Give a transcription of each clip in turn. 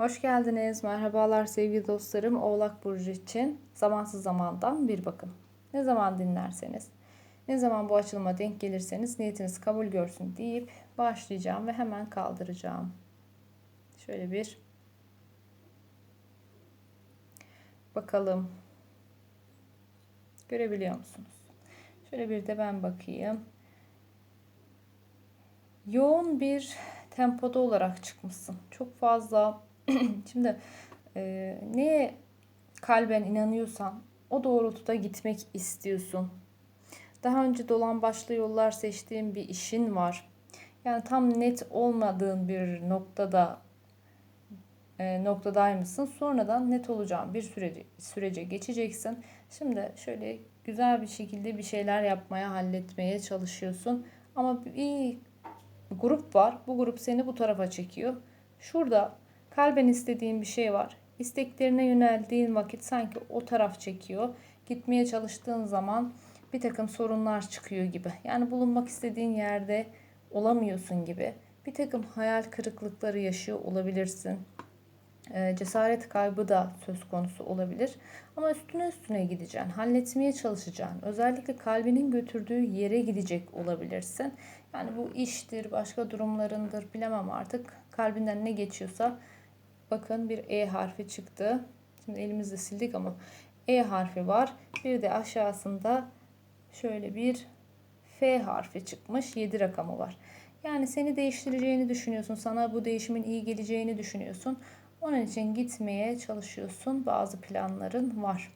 Hoş geldiniz. Merhabalar sevgili dostlarım. Oğlak Burcu için zamansız zamandan bir bakım. Ne zaman dinlerseniz, ne zaman bu açılıma denk gelirseniz niyetiniz kabul görsün deyip başlayacağım ve hemen kaldıracağım. Şöyle bir bakalım. Görebiliyor musunuz? Şöyle bir de ben bakayım. Yoğun bir tempoda olarak çıkmışsın. Çok fazla Şimdi e, neye kalben inanıyorsan o doğrultuda gitmek istiyorsun. Daha önce dolan başlı yollar seçtiğin bir işin var. Yani tam net olmadığın bir noktada e, noktadaymışsın. Sonradan net olacağın bir sürece, sürece geçeceksin. Şimdi şöyle güzel bir şekilde bir şeyler yapmaya, halletmeye çalışıyorsun. Ama bir grup var. Bu grup seni bu tarafa çekiyor. Şurada Kalben istediğin bir şey var. İsteklerine yöneldiğin vakit sanki o taraf çekiyor. Gitmeye çalıştığın zaman bir takım sorunlar çıkıyor gibi. Yani bulunmak istediğin yerde olamıyorsun gibi. Bir takım hayal kırıklıkları yaşıyor olabilirsin. E, cesaret kaybı da söz konusu olabilir. Ama üstüne üstüne gideceksin. Halletmeye çalışacaksın. Özellikle kalbinin götürdüğü yere gidecek olabilirsin. Yani bu iştir, başka durumlarındır bilemem artık. Kalbinden ne geçiyorsa Bakın bir E harfi çıktı. Şimdi elimizde sildik ama E harfi var. Bir de aşağısında şöyle bir F harfi çıkmış. 7 rakamı var. Yani seni değiştireceğini düşünüyorsun. Sana bu değişimin iyi geleceğini düşünüyorsun. Onun için gitmeye çalışıyorsun. Bazı planların var.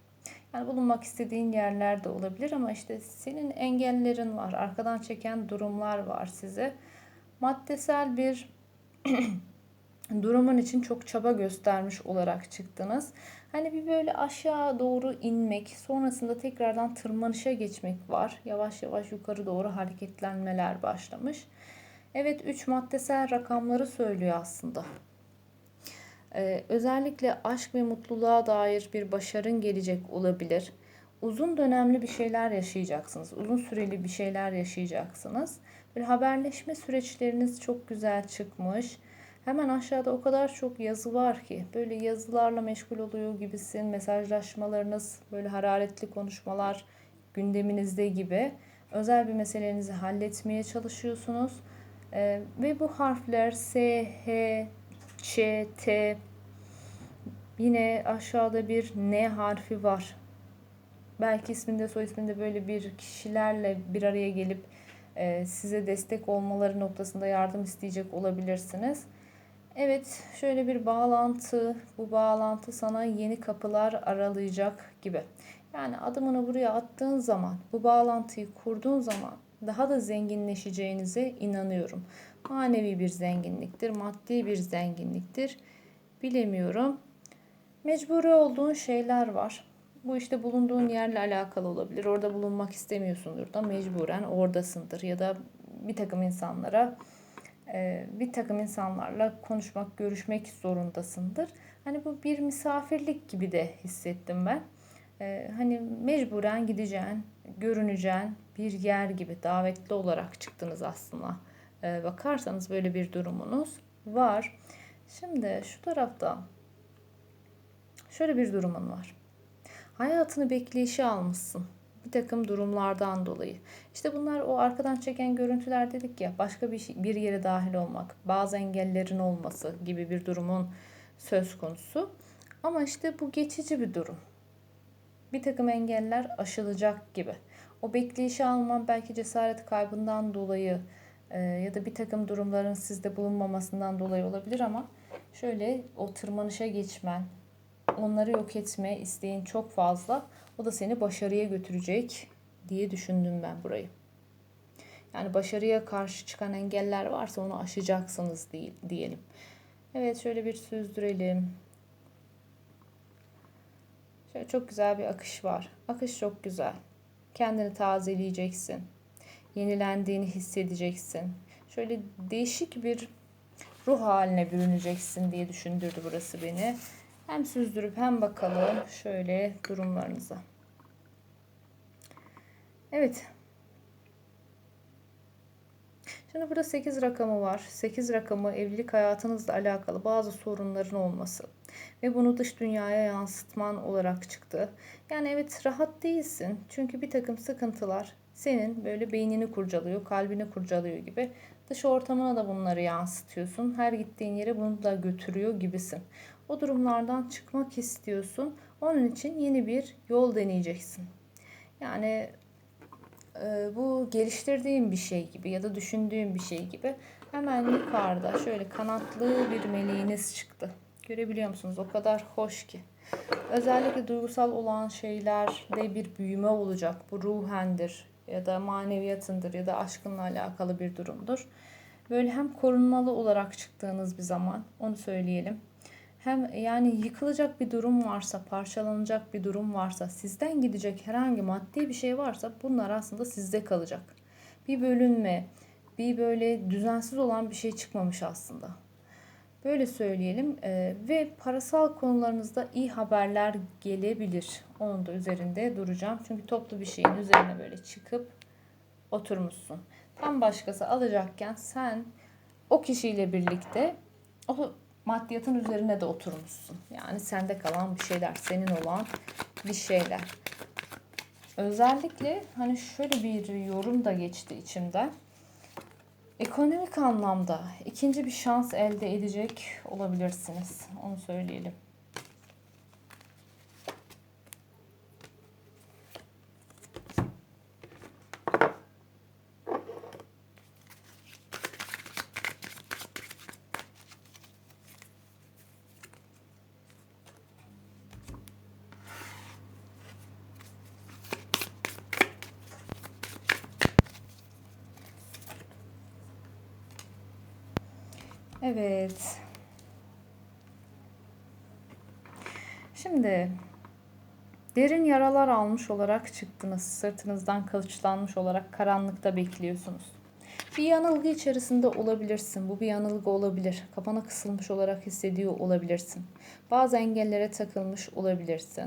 Yani bulunmak istediğin yerler de olabilir ama işte senin engellerin var. Arkadan çeken durumlar var size. Maddesel bir durumun için çok çaba göstermiş olarak çıktınız. Hani bir böyle aşağı doğru inmek, sonrasında tekrardan tırmanışa geçmek var. Yavaş yavaş yukarı doğru hareketlenmeler başlamış. Evet 3 maddesel rakamları söylüyor aslında. Ee, özellikle aşk ve mutluluğa dair bir başarın gelecek olabilir. Uzun dönemli bir şeyler yaşayacaksınız. Uzun süreli bir şeyler yaşayacaksınız. Bir haberleşme süreçleriniz çok güzel çıkmış. Hemen aşağıda o kadar çok yazı var ki böyle yazılarla meşgul oluyor gibisin. Mesajlaşmalarınız, böyle hararetli konuşmalar gündeminizde gibi. Özel bir meselenizi halletmeye çalışıyorsunuz. Ee, ve bu harfler S, H, Ç, T yine aşağıda bir N harfi var. Belki isminde soy isminde böyle bir kişilerle bir araya gelip e, size destek olmaları noktasında yardım isteyecek olabilirsiniz. Evet, şöyle bir bağlantı, bu bağlantı sana yeni kapılar aralayacak gibi. Yani adımını buraya attığın zaman, bu bağlantıyı kurduğun zaman daha da zenginleşeceğinize inanıyorum. Manevi bir zenginliktir, maddi bir zenginliktir. Bilemiyorum. Mecburi olduğun şeyler var. Bu işte bulunduğun yerle alakalı olabilir. Orada bulunmak istemiyorsundur da mecburen oradasındır ya da bir takım insanlara bir takım insanlarla konuşmak, görüşmek zorundasındır. Hani bu bir misafirlik gibi de hissettim ben. E, hani mecburen gideceğin, görüneceğin bir yer gibi davetli olarak çıktınız aslında. E, bakarsanız böyle bir durumunuz var. Şimdi şu tarafta şöyle bir durumun var. Hayatını bekleyişe almışsın takım durumlardan dolayı. İşte bunlar o arkadan çeken görüntüler dedik ya başka bir, şey, bir yere dahil olmak, bazı engellerin olması gibi bir durumun söz konusu. Ama işte bu geçici bir durum. Bir takım engeller aşılacak gibi. O bekleyişi alman belki cesaret kaybından dolayı e, ya da bir takım durumların sizde bulunmamasından dolayı olabilir ama şöyle o tırmanışa geçmen, onları yok etme isteğin çok fazla. O da seni başarıya götürecek diye düşündüm ben burayı. Yani başarıya karşı çıkan engeller varsa onu aşacaksınız diyelim. Evet şöyle bir süzdürelim. Şöyle çok güzel bir akış var. Akış çok güzel. Kendini tazeleyeceksin. Yenilendiğini hissedeceksin. Şöyle değişik bir ruh haline bürüneceksin diye düşündürdü burası beni. Hem süzdürüp hem bakalım şöyle durumlarınıza. Evet. Şimdi burada 8 rakamı var. 8 rakamı evlilik hayatınızla alakalı bazı sorunların olması ve bunu dış dünyaya yansıtman olarak çıktı. Yani evet rahat değilsin çünkü bir takım sıkıntılar senin böyle beynini kurcalıyor, kalbini kurcalıyor gibi. Dış ortamına da bunları yansıtıyorsun. Her gittiğin yere bunu da götürüyor gibisin. O durumlardan çıkmak istiyorsun. Onun için yeni bir yol deneyeceksin. Yani e, bu geliştirdiğin bir şey gibi ya da düşündüğün bir şey gibi hemen yukarıda şöyle kanatlı bir meleğiniz çıktı. Görebiliyor musunuz? O kadar hoş ki. Özellikle duygusal olan şeylerde bir büyüme olacak. Bu ruhendir ya da maneviyatındır ya da aşkınla alakalı bir durumdur. Böyle hem korunmalı olarak çıktığınız bir zaman onu söyleyelim. Hem yani yıkılacak bir durum varsa, parçalanacak bir durum varsa, sizden gidecek herhangi maddi bir şey varsa bunlar aslında sizde kalacak. Bir bölünme, bir böyle düzensiz olan bir şey çıkmamış aslında. Böyle söyleyelim ee, ve parasal konularınızda iyi haberler gelebilir. Onun da üzerinde duracağım. Çünkü toplu bir şeyin üzerine böyle çıkıp oturmuşsun. Tam başkası alacakken sen o kişiyle birlikte o maddiyatın üzerine de oturmuşsun. Yani sende kalan bir şeyler, senin olan bir şeyler. Özellikle hani şöyle bir yorum da geçti içimden. Ekonomik anlamda ikinci bir şans elde edecek olabilirsiniz. Onu söyleyelim. Evet. Şimdi derin yaralar almış olarak çıktınız. Sırtınızdan kılıçlanmış olarak karanlıkta bekliyorsunuz. Bir yanılgı içerisinde olabilirsin. Bu bir yanılgı olabilir. Kafana kısılmış olarak hissediyor olabilirsin. Bazı engellere takılmış olabilirsin.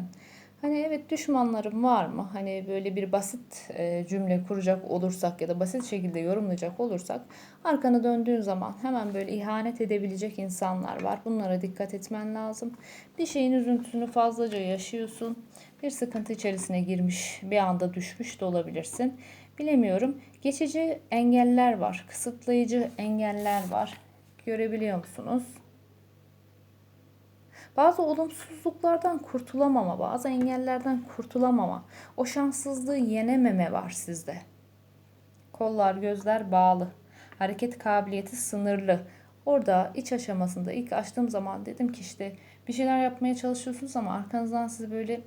Hani evet düşmanlarım var mı? Hani böyle bir basit e, cümle kuracak olursak ya da basit şekilde yorumlayacak olursak arkanı döndüğün zaman hemen böyle ihanet edebilecek insanlar var. Bunlara dikkat etmen lazım. Bir şeyin üzüntüsünü fazlaca yaşıyorsun. Bir sıkıntı içerisine girmiş, bir anda düşmüş de olabilirsin. Bilemiyorum. Geçici engeller var, kısıtlayıcı engeller var. Görebiliyor musunuz? Bazı olumsuzluklardan kurtulamama, bazı engellerden kurtulamama, o şanssızlığı yenememe var sizde. Kollar, gözler bağlı. Hareket kabiliyeti sınırlı. Orada iç aşamasında ilk açtığım zaman dedim ki işte bir şeyler yapmaya çalışıyorsunuz ama arkanızdan sizi böyle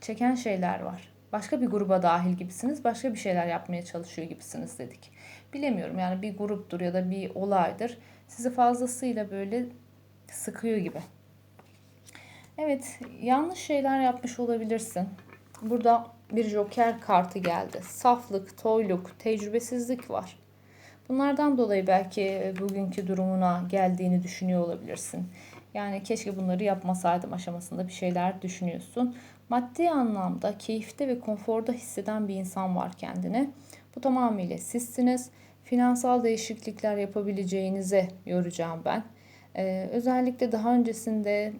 çeken şeyler var. Başka bir gruba dahil gibisiniz, başka bir şeyler yapmaya çalışıyor gibisiniz dedik. Bilemiyorum yani bir gruptur ya da bir olaydır. Sizi fazlasıyla böyle sıkıyor gibi. Evet, yanlış şeyler yapmış olabilirsin. Burada bir joker kartı geldi. Saflık, toyluk, tecrübesizlik var. Bunlardan dolayı belki bugünkü durumuna geldiğini düşünüyor olabilirsin. Yani keşke bunları yapmasaydım aşamasında bir şeyler düşünüyorsun. Maddi anlamda keyifte ve konforda hisseden bir insan var kendini. Bu tamamıyla sizsiniz. Finansal değişiklikler yapabileceğinize yoracağım ben. Ee, özellikle daha öncesinde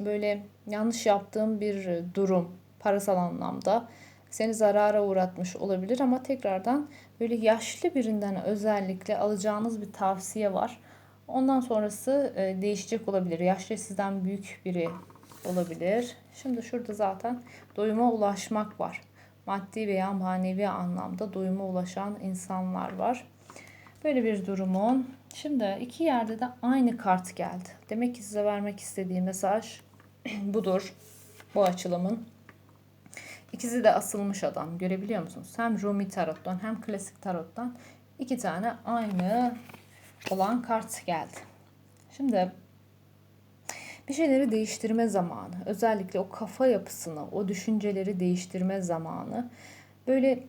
böyle yanlış yaptığım bir durum parasal anlamda seni zarara uğratmış olabilir ama tekrardan böyle yaşlı birinden özellikle alacağınız bir tavsiye var. Ondan sonrası e, değişecek olabilir. Yaşlı sizden büyük biri olabilir. Şimdi şurada zaten doyuma ulaşmak var. Maddi veya manevi anlamda doyuma ulaşan insanlar var. Böyle bir durumun. Şimdi iki yerde de aynı kart geldi. Demek ki size vermek istediği mesaj budur. Bu açılımın. İkisi de asılmış adam. Görebiliyor musunuz? Hem Rumi tarottan hem klasik tarottan iki tane aynı olan kart geldi. Şimdi bir şeyleri değiştirme zamanı. Özellikle o kafa yapısını, o düşünceleri değiştirme zamanı. Böyle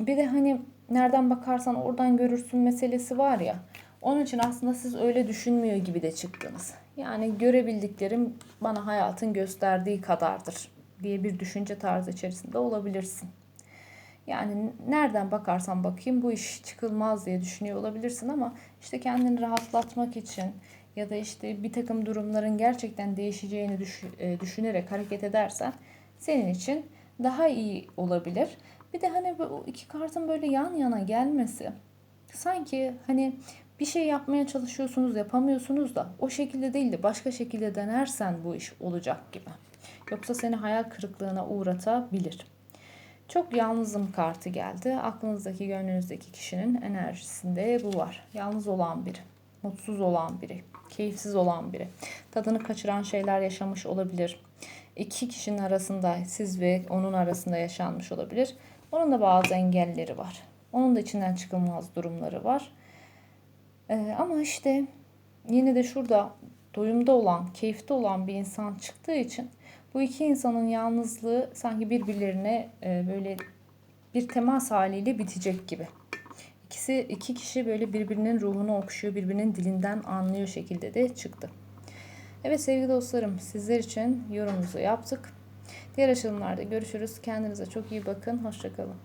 bir de hani nereden bakarsan oradan görürsün meselesi var ya. Onun için aslında siz öyle düşünmüyor gibi de çıktınız. Yani görebildiklerim bana hayatın gösterdiği kadardır diye bir düşünce tarzı içerisinde olabilirsin. Yani nereden bakarsan bakayım bu iş çıkılmaz diye düşünüyor olabilirsin ama işte kendini rahatlatmak için ya da işte bir takım durumların gerçekten değişeceğini e, düşünerek hareket edersen senin için daha iyi olabilir. Bir de hani bu iki kartın böyle yan yana gelmesi sanki hani bir şey yapmaya çalışıyorsunuz yapamıyorsunuz da o şekilde değil de başka şekilde denersen bu iş olacak gibi. Yoksa seni hayal kırıklığına uğratabilir. Çok yalnızım kartı geldi. Aklınızdaki, gönlünüzdeki kişinin enerjisinde bu var. Yalnız olan biri, mutsuz olan biri, keyifsiz olan biri. Tadını kaçıran şeyler yaşamış olabilir. İki kişinin arasında, siz ve onun arasında yaşanmış olabilir. Onun da bazı engelleri var. Onun da içinden çıkılmaz durumları var. Ee, ama işte yine de şurada doyumda olan, keyifte olan bir insan çıktığı için bu iki insanın yalnızlığı sanki birbirlerine e, böyle bir temas haliyle bitecek gibi. İkisi iki kişi böyle birbirinin ruhunu okşuyor, birbirinin dilinden anlıyor şekilde de çıktı. Evet sevgili dostlarım, sizler için yorumumuzu yaptık. Diğer açılımlarda görüşürüz. Kendinize çok iyi bakın. Hoşçakalın.